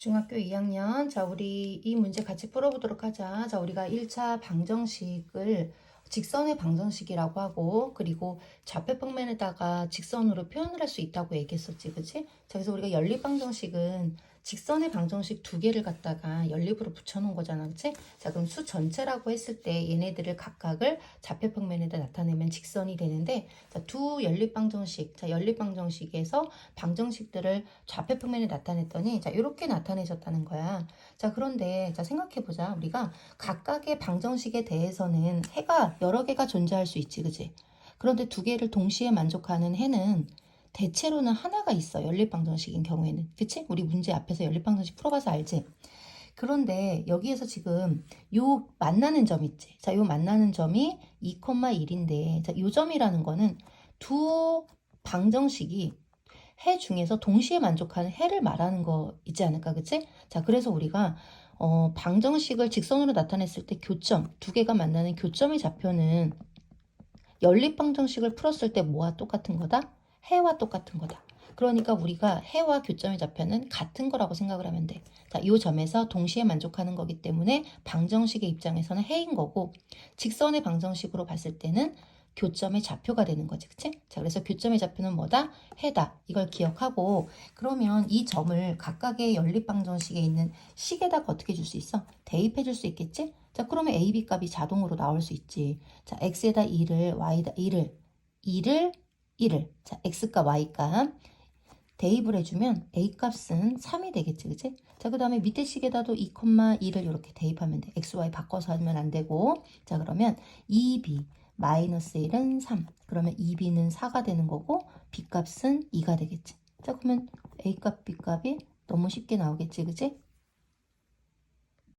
중학교 2학년. 자, 우리 이 문제 같이 풀어보도록 하자. 자, 우리가 1차 방정식을 직선의 방정식이라고 하고, 그리고 좌표평면에다가 직선으로 표현을 할 수 있다고 얘기했었지, 그치? 자, 그래서 우리가 연립방정식은 직선의 방정식 두 개를 갖다가 연립으로 붙여놓은 거잖아, 그치? 자, 그럼 수 전체라고 했을 때 얘네들을 각각을 좌표평면에다 나타내면 직선이 되는데, 자, 두 연립방정식, 자, 연립방정식에서 방정식들을 좌표평면에 나타냈더니, 자, 이렇게 나타내졌다는 거야. 자, 그런데, 자, 생각해보자. 우리가 각각의 방정식에 대해서는 해가 여러 개가 존재할 수 있지, 그지? 그런데 두 개를 동시에 만족하는 해는 대체로는 하나가 있어. 연립방정식인 경우에는. 그치? 우리 문제 앞에서 연립방정식 풀어봐서 알지? 그런데 여기에서 지금 요 만나는 점 있지? 자, 요 만나는 점이 2,1인데, 자, 요 점이라는 거는 두 방정식이 해 중에서 동시에 만족하는 해를 말하는 거 있지 않을까, 그치? 자, 그래서 우리가 어, 방정식을 직선으로 나타냈을 때 교점, 두 개가 만나는 교점의 좌표는 연립방정식을 풀었을 때 뭐와 똑같은 거다? 해와 똑같은 거다. 그러니까 우리가 해와 교점의 좌표는 같은 거라고 생각을 하면 돼. 자, 이 점에서 동시에 만족하는 거기 때문에 방정식의 입장에서는 해인 거고 직선의 방정식으로 봤을 때는 교점의 좌표가 되는 거지. 그치? 자, 그래서 교점의 좌표는 뭐다? 해다. 이걸 기억하고 그러면 이 점을 각각의 연립방정식에 있는 식에다가 어떻게 줄 수 있어? 대입해 줄 수 있겠지? 자, 그러면 a, b 값이 자동으로 나올 수 있지. 자, x에다 2를, y에다 2를, 2를, 1을. 자, x값, y값. 대입을 해주면 a 값은 3이 되겠지, 그치? 자, 그 다음에 밑에 식에다도 2,2를 이렇게 대입하면 돼. x, y 바꿔서 하면 안 되고. 자, 그러면 2b 마이너스 1은 3. 그러면 2b는 4가 되는 거고, b 값은 2가 되겠지. 자, 그러면 a 값, b 값이 너무 쉽게 나오겠지, 그치?